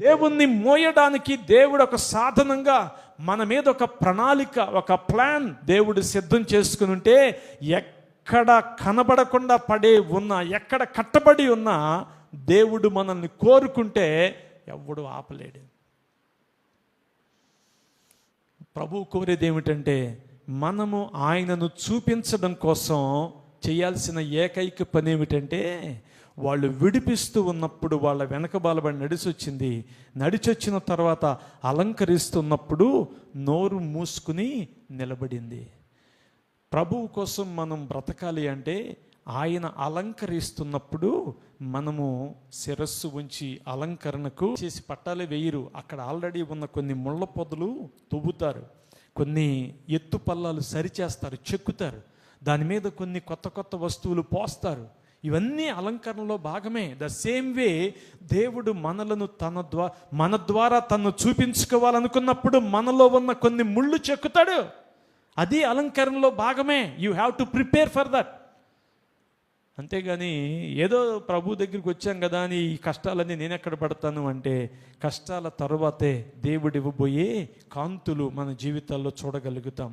దేవుణ్ణి మోయడానికి దేవుడు ఒక సాధనంగా మన మీద ఒక ప్రణాళిక ఒక ప్లాన్ దేవుడు సిద్ధం చేసుకుని ఉంటే ఎక్కడ కనబడకుండా పడే ఉన్నా ఎక్కడ కట్టబడి ఉన్నా దేవుడు మనల్ని కోరుకుంటే ఎవడు ఆపలేడు. ప్రభు కోరేది ఏమిటంటే మనము ఆయనను చూపించడం కోసం చేయాల్సిన ఏకైక పని ఏమిటంటే వాళ్ళు విడిపిస్తూ ఉన్నప్పుడు వాళ్ళ వెనక బాలబడి నడిచొచ్చింది. నడిచొచ్చిన తర్వాత అలంకరిస్తున్నప్పుడు నోరు మూసుకుని నిలబడింది. ప్రభువు కోసం మనం బ్రతకాలి అంటే ఆయన అలంకరిస్తున్నప్పుడు మనము శిరస్సు ఉంచి అలంకరణకు చేసి పట్టాలే వేయరు. అక్కడ ఆల్రెడీ ఉన్న కొన్ని ముళ్ళ పొదలు తువ్వుతారు. కొన్ని ఎత్తు పల్లాలు సరిచేస్తారు చెక్కుతారు. దాని మీద కొన్ని కొత్త కొత్త వస్తువులు పోస్తారు. ఇవన్నీ అలంకరణలో భాగమే. ద సేమ్ వే దేవుడు మనలను తన ద్వారా మన ద్వారా తను చూపించుకోవాలనుకున్నప్పుడు మనలో ఉన్న కొన్ని ముళ్ళు చెక్కుతాడు. అది అలంకరణలో భాగమే. You have to prepare for that అంతేగాని ఏదో ప్రభు దగ్గరికి వచ్చాం కదా అని ఈ కష్టాలన్నీ నేను ఎక్కడ పడతాను అంటే కష్టాల తర్వాతే దేవుడు ఇవ్వబోయే కాంతులు మన జీవితాల్లో చూడగలుగుతాం.